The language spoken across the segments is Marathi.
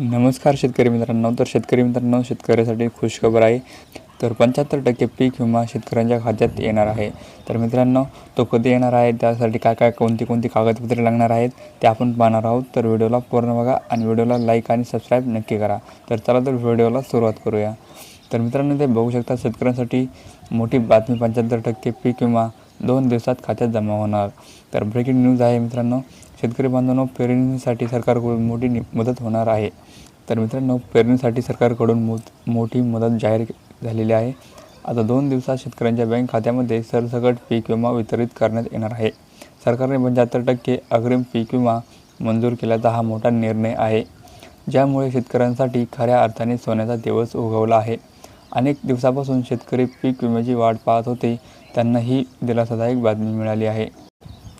नमस्कार शेतकरी मित्रांनो. तर शेतकरी मित्रांनो शेतकऱ्यासाठी खुशखबर आहे. तर पंच्याहत्तर टक्के पीक विमा शेतकऱ्यांच्या खात्यात येणार आहे. तर मित्रांनो तो कधी येणार आहे? त्यासाठी काय काय कोणती कोणती कागदपत्रे लागणार आहेत? ते आपण पाहणार आहोत. तर व्हिडिओला पूर्ण बघा आणि व्हिडिओला लाईक आणि सबस्क्राईब नक्की करा. तर चला तर व्हिडिओला सुरुवात करूया. तर मित्रांनो ते बघू शकता शेतकऱ्यांसाठी मोठी बातमी. पंच्याहत्तर टक्के पीक विमा दोन दिवसात खात्यात जमा होणार. तर ब्रेकिंग न्यूज आहे मित्रांनो. शेतकरी बांधवांनो पेरणीसाठी सरकारकडून मोठी नि- मदत होणार आहे. तर मित्रांनो पेरणीसाठी सरकारकडून मो मोठी मदत जाहीर झालेली आहे. आता दोन दिवसात शेतकऱ्यांच्या बँक खात्यामध्ये सरसकट पीक विमा वितरित करण्यात येणार आहे. सरकारने पंच्याहत्तर टक्के अग्रिम पीक विमा मंजूर केल्याचा हा मोठा निर्णय आहे. ज्यामुळे शेतकऱ्यांसाठी खऱ्या अर्थाने सोन्याचा दिवस उगवला आहे. अनेक दिवसापासून शेतकरी पीक विम्याची वाट पाहत होते. त्यांना ही दिलासादायक बातमी मिळाली आहे.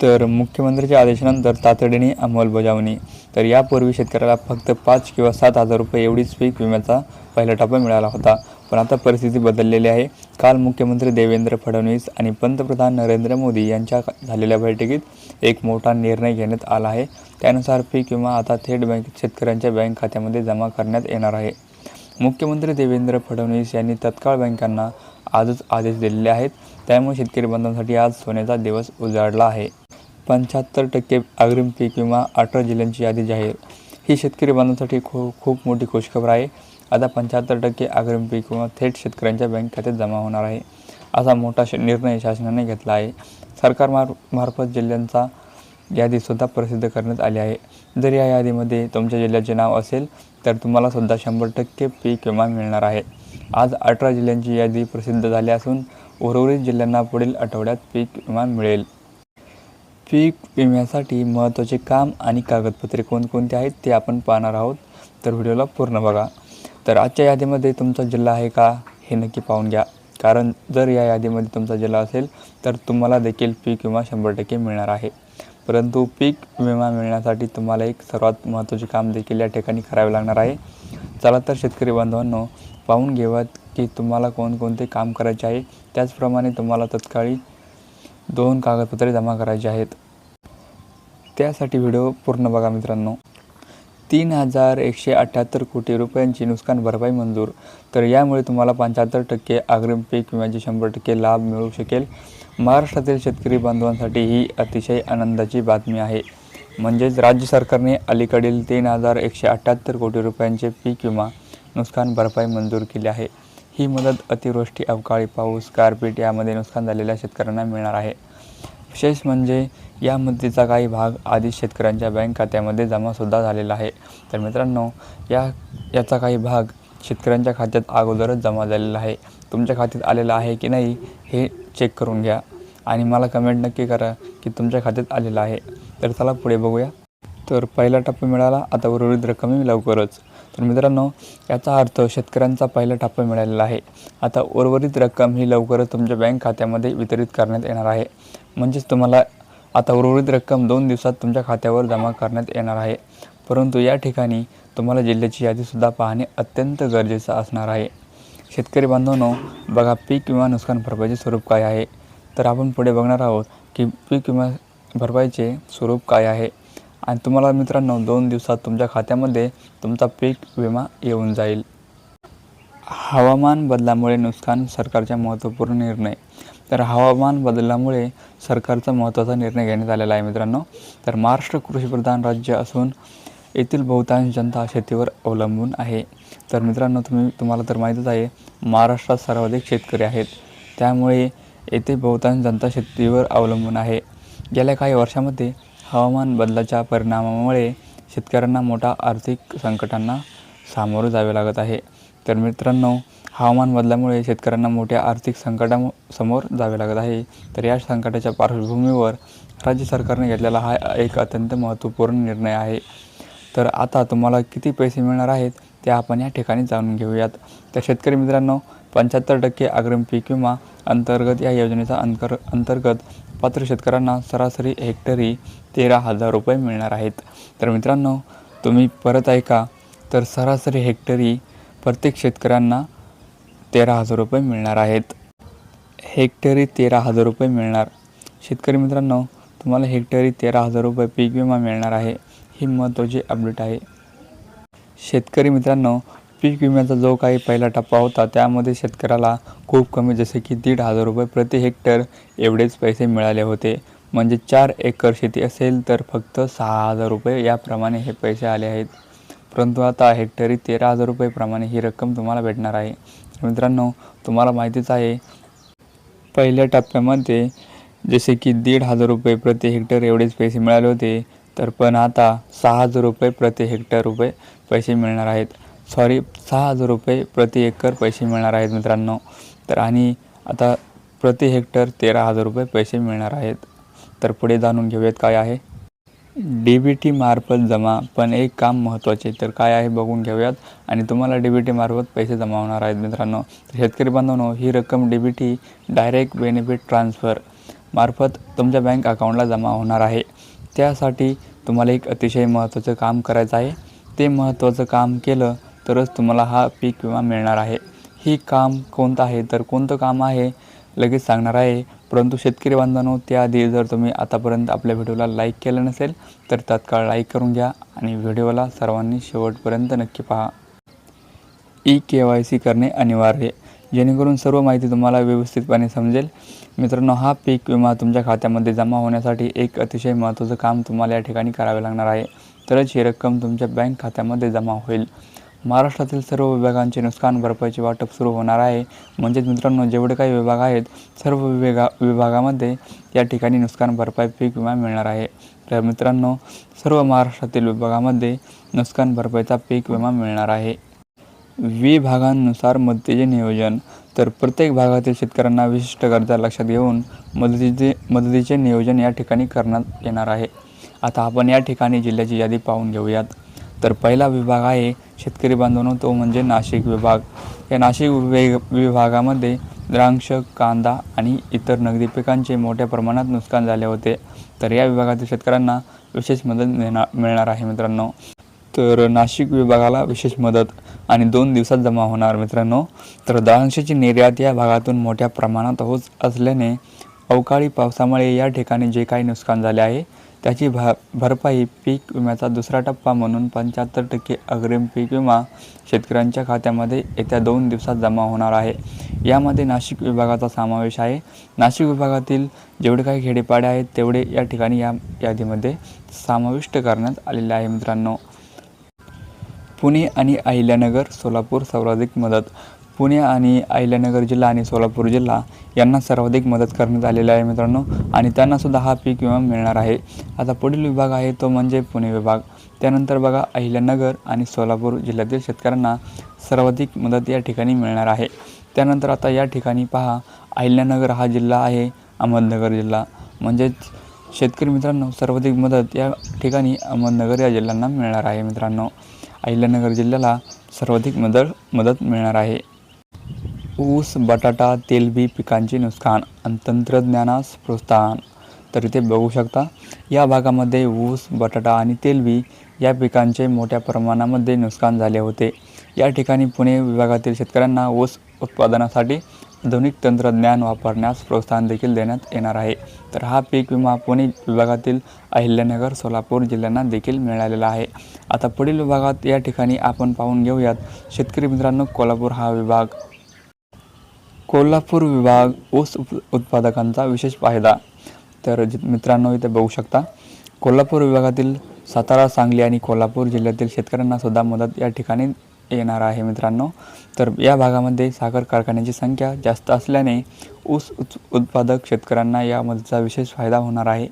तर मुख्यमंत्र्यांच्या आदेशानंतर तातडीने अंमलबजावणी. तर यापूर्वी शेतकऱ्याला फक्त पाच किंवा सात हजार रुपये एवढीच पीक विम्याचा पहिला टप्पा मिळाला होता. पण आता परिस्थिती बदललेली आहे. काल मुख्यमंत्री देवेंद्र फडणवीस आणि पंतप्रधान नरेंद्र मोदी यांच्या झालेल्या बैठकीत एक मोठा निर्णय घेण्यात आला आहे. त्यानुसार पीक विमा आता थेट बँक शेतकऱ्यांच्या बँक खात्यामध्ये जमा करण्यात येणार आहे. मुख्यमंत्री देवेंद्र फडणवीस यांनी तत्काळ बँकांना आजच आदेश दिलेले आहेत. त्यामुळे शेतकरी बांधवांसाठी आज सोन्याचा दिवस उजाडला आहे. पंच्याहत्तर टक्के अग्रिम पीक किंवा अठरा जिल्ह्यांची यादी जाहीर. ही शेतकरी बांधवांसाठी खू खूप मोठी खुशखबर आहे. आता पंच्याहत्तर टक्के अग्रिम पीक किंवा थेट शेतकऱ्यांच्या बँक खात्यात जमा होणार आहे. असा मोठा श निर्णय शासनाने घेतला आहे. सरकार मार मार्फत जिल्ह्यांचा यादीसुद्धा प्रसिद्ध करण्यात आली आहे. जर या यादीमध्ये तुमच्या जिल्ह्याचे नाव असेल तर तुम्हाला सुद्धा शंभर टक्के पीक विमा मिळणार आहे. आज अठरा जिल्ह्यांची यादी प्रसिद्ध झाली असून उर्वरित जिल्ह्यांना पुढील आठवड्यात पीक विमा मिळेल. पीक विम्यासाठी महत्त्वाचे काम आणि कागदपत्रे कोणकोणते आहेत ते आपण पाहणार आहोत. तर व्हिडिओला पूर्ण बघा. तर आजच्या यादीमध्ये तुमचा जिल्हा आहे का हे नक्की पाहून घ्या. कारण जर या यादीमध्ये तुमचा जिल्हा असेल तर तुम्हाला देखील पीक विमा शंभर टक्के मिळणार आहे. परंतु पीक विमा मिळण्यासाठी तुम्हाला एक सर्वात महत्त्वाचे काम देखील या ठिकाणी करावे लागणार आहे. चला तर शेतकरी बांधवांनो पाहून घेऊयात की तुम्हाला कोणकोणते काम करायचे आहे. त्याचप्रमाणे तुम्हाला तत्काळी दोन कागदपत्रे जमा करायची आहेत. त्यासाठी व्हिडिओ पूर्ण बघा मित्रांनो. तीन हजार एकशे अठ्ठ्याहत्तर कोटी रुपयांची नुकसान भरपाई मंजूर. तर यामुळे तुम्हाला पंच्याहत्तर टक्के अग्रिम पीक विम्याचे शंभर टक्के लाभ मिळू शकेल. महाराष्ट्रातील शेतकरी बांधवांसाठी ही अतिशय आनंदाची बातमी आहे. म्हणजेच राज्य सरकारने अलीकडील तीन हजार एकशे अठ्ठ्याहत्तर कोटी रुपयांचे पीक विमा नुकसान भरपाई मंजूर केली आहे. ही मदत अतिवृष्टी अवकाळी पाऊस गारपीट यामध्ये नुकसान झालेल्या शेतकऱ्यांना मिळणार आहे. विशेष म्हणजे या मदतीचा काही भाग आधीच शेतकऱ्यांच्या बँक खात्यामध्ये जमासुद्धा झालेला आहे. तर मित्रांनो या याचा काही भाग शेतकऱ्यांच्या खात्यात अगोदरच जमा झालेला आहे. तुमच्या खात्यात आलेला आहे की नाही हे चेक करून घ्या आणि मला कमेंट नक्की करा की तुमच्या खात्यात आलेला आहे. तर चला पुढे बघूया. तर पहिला टप्पा मिळाला. आता उर्वरित रक्कमही लवकरच तर मित्रांनो याचा अर्थ शेतकऱ्यांचा पहिला टप्पा मिळालेला आहे. आता उर्वरित रक्कम ही लवकरच तुमच्या बँक खात्यामध्ये वितरित करण्यात येणार आहे. म्हणजेच तुम्हाला आता उर्वरित रक्कम दोन दिवसात तुमच्या खात्यावर जमा करण्यात येणार आहे. परंतु या ठिकाणी तुम्हाला जिल्ह्याची यादीसुद्धा पाहणे अत्यंत गरजेचं असणार आहे. शेतकरी बांधवांनो बघा पीक विमा नुकसान भरपाईचे स्वरूप काय आहे? तर आपण पुढे बघणार आहोत की पीक विमा भरपाईचे स्वरूप काय आहे? आणि तुम्हाला मित्रांनो दोन दिवसात तुमच्या खात्यामध्ये तुमचा पीक विमा येऊन जाईल. हवामान बदलामुळे नुकसान सरकारचा महत्त्वपूर्ण निर्णय. तर हवामान बदलामुळे सरकारचा महत्त्वाचा निर्णय घेण्यात आलेला आहे मित्रांनो. तर महाराष्ट्र कृषीप्रधान राज्य असून येथील बहुतांश जनता शेतीवर अवलंबून आहे. तर मित्रांनो तुम्ही तुम्हाला तर माहीतच आहे महाराष्ट्रात सर्वाधिक शेतकरी आहेत. त्यामुळे येथे बहुतांश जनता शेतीवर अवलंबून आहे. गेल्या काही वर्षामध्ये हवामान बदलाच्या परिणामामुळे शेतकऱ्यांना मोठा आर्थिक संकटांना सामोरं जावे लागत आहे. तर मित्रांनो हवामान बदलामुळे शेतकऱ्यांना मोठ्या आर्थिक संकटामो समोर जावे लागत आहे. तर या संकटाच्या पार्श्वभूमीवर राज्य सरकारने घेतलेला हा एक अत्यंत महत्त्वपूर्ण निर्णय आहे. तर आता तुम्हाला किती पैसे मिळणार आहेत ते आपण या ठिकाणी जाणून घेऊयात. तर शेतकरी मित्रांनो पंच्याहत्तर टक्के अग्रिम पीक विमा अंतर्गत या योजनेचा अंतर अंतर्गत पात्र शेतकऱ्यांना सरासरी हेक्टरी तेरा हजार रुपये मिळणार आहेत. तर मित्रांनो तुम्ही परत ऐका तर सरासरी हेक्टरी प्रत्येक शेतकऱ्यांना तेरा हजार रुपये मिळणार आहेत. हेक्टरी तेरा हजार रुपये मिळणार. शेतकरी मित्रांनो तुम्हाला हेक्टरी तेरा हजार रुपये पीक विमा मिळणार आहे. ही महत्त्वाची अपडेट आहे. शेतकरी मित्रांनो पीक विम्याचा जो काही पहिला टप्पा होता त्यामध्ये शेतकऱ्याला खूप कमी जसे की दीड हजार रुपये प्रति हेक्टर एवढेच पैसे मिळाले होते. म्हणजे चार एकर शेती असेल तर फक्त सहा हजार रुपये याप्रमाणे हे पैसे आले आहेत. परंतु आता हेक्टरी तेरा हजार रुपयेप्रमाणे ही रक्कम तुम्हाला भेटणार आहे. मित्रांनो तुम्हाला माहितीच आहे पहिल्या टप्प्यामध्ये जसे की दीड हजार रुपये प्रति हेक्टर एवढेच पैसे मिळाले होते तर पण आता सहा हजार रुपये प्रति हेक्टर रुपये पैसे मिळणार आहेत. सॉरी सहा हजार रुपये प्रति एकर पैसे मिळणार आहेत मित्रांनो. तर आणि आता प्रति हेक्टर तेरा हजार रुपये पैसे मिळणार आहेत. तर पुढे जाणून घेऊयात काय आहे. डी बी टी मार्फत जमा पण एक काम महत्त्वाचे तर काय आहे बघून घेऊयात. आणि तुम्हाला डी बी टी मार्फत पैसे जमा होणार आहेत मित्रांनो. तर शेतकरी बांधवांनो ही रक्कम D B T direct benefit transfer मार्फत तुमच्या बँक अकाउंटला जमा होणार आहे. त्यासाठी तुम्हाला एक अतिशय महत्त्वाचं काम करायचं आहे. ते महत्त्वाचं काम केलं तरच तुम्हाला हा पीक विमा मिळणार आहे. ही काम कोणतं आहे? तर कोणतं काम आहे? लगेच सांगणार आहे. परंतु शेतकरी बांधवांनो त्याआधी जर तुम्ही आतापर्यंत आपल्या व्हिडिओला लाईक केलं नसेल तर तात्काळ लाईक करून घ्या आणि व्हिडिओला सर्वांनी शेवटपर्यंत नक्की पहा. ई के वाय सी करणे अनिवार्य जेणेकरून सर्व माहिती तुम्हाला व्यवस्थितपणे समजेल. मित्रांनो हा पीक विमा तुमच्या खात्यामध्ये जमा होण्यासाठी एक अतिशय महत्त्वाचं काम तुम्हाला या ठिकाणी करावे लागणार आहे. तरच ही रक्कम तुमच्या बँक खात्यामध्ये जमा होईल. महाराष्ट्रातील सर्व विभागांचे नुकसान भरपाईचे वाटप सुरू होणार आहे. म्हणजेच मित्रांनो जेवढे काही विभाग आहेत सर्व विभागा विभागामध्ये या ठिकाणी नुकसान भरपाई पीक विमा मिळणार आहे. तर मित्रांनो सर्व महाराष्ट्रातील विभागामध्ये नुकसान भरपाईचा पीक विमा मिळणार आहे. विभागांनुसार मदतीचे नियोजन. तर प्रत्येक भागातील शेतकऱ्यांना विशिष्ट गरजा लक्षात घेऊन मदतीचे मदतीचे नियोजन या ठिकाणी करण्यात येणार आहे. आता आपण या ठिकाणी जिल्ह्याची यादी पाहून घेऊयात. तर पहिला विभाग आहे शेतकरी बांधवांनो तो म्हणजे नाशिक विभाग. या नाशिक विभाग विभागामध्ये द्राक्ष कांदा आणि इतर नगदी पिकांचे मोठ्या प्रमाणात नुकसान झाले होते. तर या विभागातील शेतकऱ्यांना विशेष मदत मिळणार मिळणार आहे मित्रांनो. तर नाशिक विभागाला विशेष मदत आणि दोन दिवसात जमा होणार मित्रांनो. तर द्राक्षाची निर्यात या भागातून मोठ्या प्रमाणात होत असल्याने अवकाळी पावसामुळे या ठिकाणी जे काही नुकसान झाले आहे त्याची भा भरपाई पीक विम्याचा दुसरा टप्पा म्हणून पंच्याहत्तर टक्के अग्रिम पीक विमा शेतकऱ्यांच्या खात्यामध्ये येत्या दोन दिवसात जमा होणार आहे. यामध्ये नाशिक विभागाचा समावेश आहे. नाशिक विभागातील जेवढे काही खेडेपाडे आहेत तेवढे या ठिकाणी या यादीमध्ये समाविष्ट करण्यात आलेले आहे मित्रांनो. पुणे आणि अहिल्यानगर सोलापूर सर्वाधिक मदत पुणे आणि अहिल्यानगर जिल्हा आणि सोलापूर जिल्हा यांना सर्वाधिक मदत करण्यात आलेली आहे मित्रांनो. आणि त्यांनासुद्धा हा पीक विमा मिळणार आहे. आता पुढील विभाग आहे तो म्हणजे पुणे विभाग. त्यानंतर बघा अहिल्यानगर आणि सोलापूर जिल्ह्यातील शेतकऱ्यांना सर्वाधिक मदत या ठिकाणी मिळणार आहे. त्यानंतर आता या ठिकाणी पहा अहिल्यानगर हा जिल्हा आहे अहमदनगर जिल्हा. म्हणजेच शेतकरी मित्रांनो सर्वाधिक मदत या ठिकाणी अहमदनगर या जिल्ह्यांना मिळणार आहे मित्रांनो. अहिल्यानगर जिल्ह्याला सर्वाधिक मदत मदत मिळणार आहे. ऊस बटाटा तेलबी पिकांचे नुकसान आणि तंत्रज्ञानास प्रोत्साहन. तर इथे बघू शकता या भागामध्ये ऊस बटाटा आणि तेलबी या पिकांचे मोठ्या प्रमाणामध्ये नुकसान झाले होते. या ठिकाणी पुणे विभागातील शेतकऱ्यांना ऊस उत्पादनासाठी आधुनिक तंत्रज्ञान वापरण्यास प्रोत्साहन देखील देण्यात येणार आहे. तर हा पीक विमा पुणे विभागातील अहिल्यानगर सोलापूर जिल्ह्यांना देखील मिळालेला आहे. आता पुढील विभागात या ठिकाणी आपण पाहून घेऊयात. शेतकरी मित्रांनो कोल्हापूर हा विभाग कोल्हापूर विभाग ऊस उप उत्पादकांचा विशेष फायदा. तर मित्रांनो इथे बघू शकता कोल्हापूर विभागातील सातारा सांगली आणि कोल्हापूर जिल्ह्यातील शेतकऱ्यांना सुद्धा मदत या ठिकाणी येणार आहे मित्रांनो. तर या भागामध्ये साखर कारखान्याची संख्या जास्त असल्याने ऊस उत्पादक शेतकऱ्यांना या मदतीचा विशेष फायदा होणार आहे.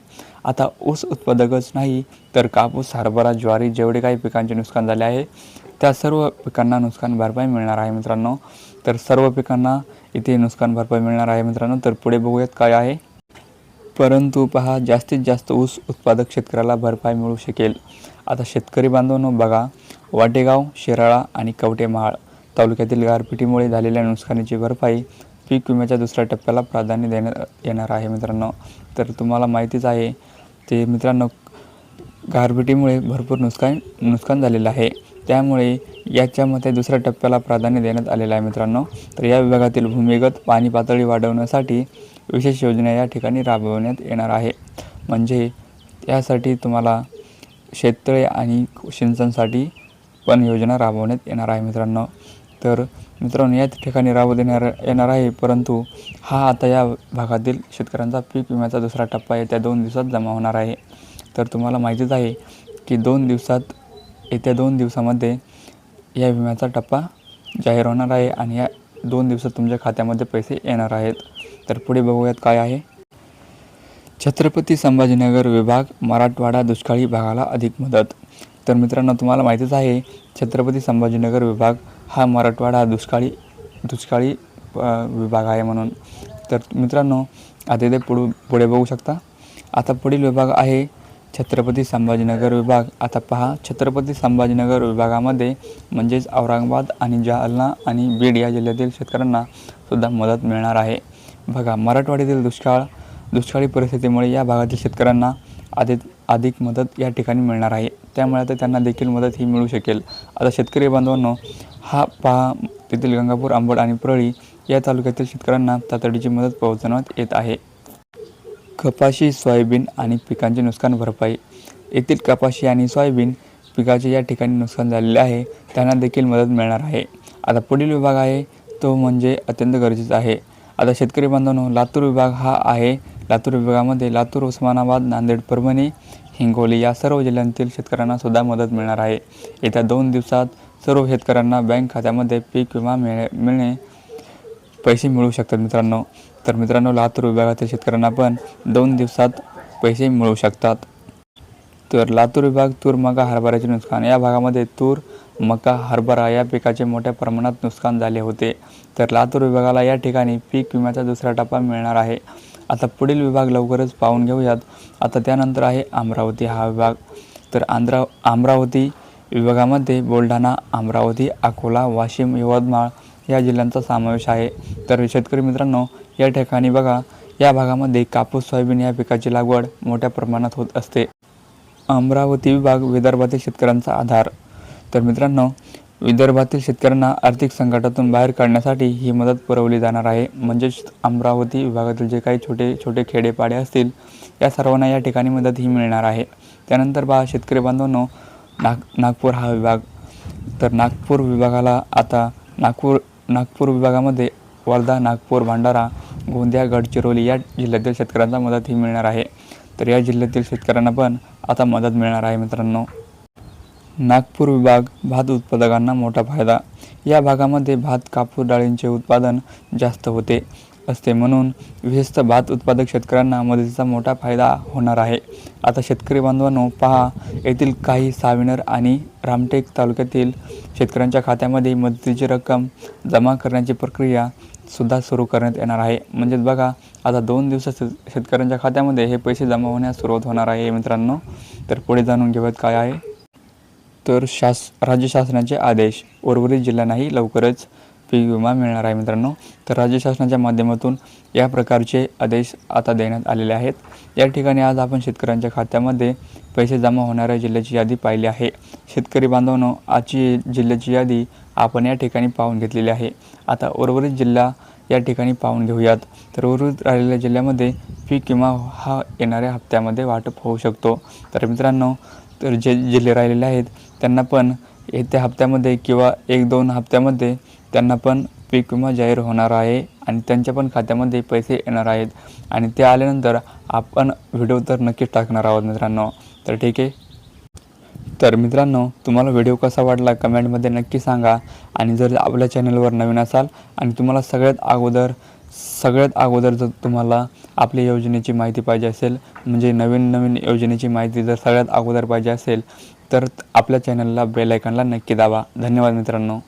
आता ऊस उत्पादकच नाही तर कापूस हरभरा ज्वारी जेवढे काही पिकांचे नुकसान झाले आहे त्या सर्व पिकांना नुकसान भरपाई मिळणार आहे मित्रांनो. तर सर्व पिकांना इथे नुकसान भरपाई मिळणार आहे मित्रांनो. तर पुढे बघूयात काय आहे. परंतु पहा जास्तीत जास्त ऊस उत्पादक शेतकऱ्याला भरपाई मिळू शकेल. आता शेतकरी बांधवांनो बघा वाटेगाव शिराळा आणि कवटे महाळ तालुक्यातील गारपिटीमुळे झालेल्या नुकसानीची भरपाई पीक विम्याच्या दुसऱ्या टप्प्याला प्राधान्य देण्यात येणार आहे मित्रांनो. तर तुम्हाला माहितीच आहे ते मित्रांनो गारपिटीमुळे भरपूर नुकसान नुकसान झालेलं आहे. त्यामुळे याच्यामध्ये दुसऱ्या टप्प्याला प्राधान्य देण्यात आलेलं आहे मित्रांनो. तर या विभागातील भूमिगत पाणी पातळी वाढवण्यासाठी विशेष योजना या ठिकाणी राबवण्यात येणार आहे. म्हणजे यासाठी तुम्हाला शेततळे आणि सिंचनसाठी पण योजना राबवण्यात येणार आहे मित्रांनो. तर मित्रांनो या ठिकाणी राबवण्यात येणार येणार आहे परंतु हा आता या भागातील शेतकऱ्यांचा पीक विम्याचा दुसरा टप्पा येत्या दोन दिवसात जमा होणार आहे. तर तुम्हाला माहितीच आहे की दोन दिवसात येत्या दोन दिवसामध्ये या विम्याचा टप्पा जाहीर होणार आहे आणि या दोन दिवसात तुमच्या खात्यामध्ये पैसे येणार आहेत. तर पुढे बघूयात काय आहे. छत्रपती संभाजीनगर विभाग मराठवाडा दुष्काळी भागाला अधिक मदत. तर मित्रांनो तुम्हाला माहितीच आहे छत्रपती संभाजीनगर विभाग हा मराठवाडा दुष्काळी दुष्काळी विभाग आहे म्हणून. तर मित्रांनो आता ते पुढे पुढे बघू शकता. आता पुढील विभाग आहे छत्रपती संभाजीनगर विभाग. आता पहा छत्रपती संभाजीनगर विभागामध्ये म्हणजेच औरंगाबाद आणि जालना आणि बीड या जिल्ह्यातील शेतकऱ्यांना सुद्धा मदत मिळणार आहे. बघा मराठवाड्यातील दुष्काळ दुष्काळी परिस्थितीमुळे या भागातील शेतकऱ्यांना अधिक अधिक मदत या ठिकाणी मिळणार आहे. त्यामुळे आता त्यांना देखील मदत ही मिळू शकेल. आता शेतकरी बांधवांनो हा पहा तेथील गंगापूर आंबड आणि परळी या तालुक्यातील शेतकऱ्यांना तातडीची मदत पोहोचवण्यात येत आहे. कपाशी सोयाबीन आणि पिकांचे नुकसान भरपाई. येथील कपाशी आणि सोयाबीन पिकाचे या ठिकाणी नुकसान झालेले आहे. त्यांना देखील मदत मिळणार आहे. आता पुढील विभाग आहे तो म्हणजे अत्यंत गरजेचा आहे. आता शेतकरी बांधवांनो लातूर विभाग हा आहे. लातूर विभागामध्ये लातूर उस्मानाबाद नांदेड परभणी हिंगोली या सर्व जिल्ह्यांतील शेतकऱ्यांना सुद्धा मदत मिळणार आहे. येत्या दोन दिवसात सर्व शेतकऱ्यांना बँक खात्यामध्ये पीक विमा मिळ मिळणे पैसे मिळू शकतात मित्रांनो. तर मित्रांनो लातूर विभागातील शेतकऱ्यांना पण दोन दिवसात पैसे मिळू शकतात. तर लातूर विभाग तूर मका हरभऱ्याचे नुकसान. या भागामध्ये तूर मका हरभरा या पिकाचे मोठ्या प्रमाणात नुकसान झाले होते. तर लातूर विभागाला या ठिकाणी पीक विम्याचा दुसरा टप्पा मिळणार आहे. आता पुढील विभाग लवकरच पाहून घेऊयात. आता त्यानंतर आहे अमरावती हा विभाग. तर आंध्रा अमरावती विभागामध्ये बुलढाणा अमरावती अकोला वाशिम यवतमाळ या जिल्ह्यांचा समावेश आहे. तर शेतकरी मित्रांनो या ठिकाणी बघा या भागामध्ये कापूस सोयाबीन या पिकाची लागवड मोठ्या प्रमाणात होत असते. अमरावती विभाग विदर्भातील शेतकऱ्यांचा आधार. तर मित्रांनो विदर्भातील शेतकऱ्यांना आर्थिक संकटातून बाहेर काढण्यासाठी ही मदत पुरवली जाणार आहे. म्हणजेच अमरावती विभागातील जे काही छोटे छोटे खेडेपाडे असतील या सर्वांना या ठिकाणी मदत ही मिळणार आहे. त्यानंतर बा शेतकरी बांधवांनो नाग नागपूर हा विभाग. तर नागपूर विभागाला आता नागपूर नागपूर विभागामध्ये वर्धा नागपूर भांडारा गोंदिया गडचिरोली या जिल्ह्यातील शेतकऱ्यांना मदत ही मिळणार आहे. तर या जिल्ह्यातील शेतकऱ्यांना पण आता मदत मिळणार आहे मित्रांनो. नागपूर विभाग भात उत्पादकांना मोठा फायदा. या भागामध्ये भात कापूर डाळींचे उत्पादन जास्त होते. असते म्हणून विशेषतः भात उत्पादक शेतकऱ्यांना मदतीचा मोठा फायदा होणार आहे. आता शेतकरी बांधवांनो पहा येथील काही साविनर आणि रामटेक तालुक्यातील शेतकऱ्यांच्या खात्यामध्ये मदतीची रक्कम जमा करण्याची प्रक्रिया सुद्धा सुरू करण्यात येणार आहे. म्हणजेच बघा आता दोन दिवसात शेतकऱ्यांच्या खात्यामध्ये हे पैसे जमा होण्यास सुरुवात होणार आहे मित्रांनो. तर पुढे जाणून घेऊयात काय आहे. तर शास राज्य शासनाचे आदेश उर्वरित जिल्ह्यांनाही लवकरच पीक विमा मिळणार आहे मित्रांनो. तर राज्य शासनाच्या माध्यमातून या प्रकारचे आदेश आता देण्यात आलेले आहेत. या ठिकाणी आज आपण शेतकऱ्यांच्या खात्यामध्ये पैसे जमा होणाऱ्या जिल्ह्याची यादी पाहिली आहे. शेतकरी बांधवांनो आजची जिल्ह्याची यादी आपण या ठिकाणी पाहून घेतलेली आहे. आता उर्वरित जिल्हा या ठिकाणी पाहून घेऊयात. तर उर्वरित राहिलेल्या जिल्ह्यामध्ये पीक किंवा हा येणाऱ्या हप्त्यामध्ये वाटप होऊ शकतो. तर मित्रांनो तर जे जिल्हे राहिलेले आहेत त्यांना पण येत्या हप्त्यामध्ये किंवा एक दोन हप्त्यामध्ये त्यांना पण पीक विमा जाहीर होणार आहे आणि त्यांच्या पण खात्यामध्ये पैसे येणार आहेत. आणि ते आल्यानंतर आपण व्हिडिओ तर नक्कीच टाकणार आहोत मित्रांनो. तर ठीक आहे. तर मित्रांनो तुम्हाला व्हिडिओ कसा वाटला कमेंटमध्ये नक्की सांगा. आणि जर आपल्या चॅनलवर नवीन असाल आणि तुम्हाला सगळ्यात अगोदर सगळ्यात अगोदर जर तुम्हाला आपल्या योजनेची माहिती पाहिजे असेल म्हणजे नवीन नवीन योजनेची माहिती जर सगळ्यात अगोदर पाहिजे असेल तर आपल्या चॅनलला बेल नक्की दाबा. धन्यवाद मित्रांनो.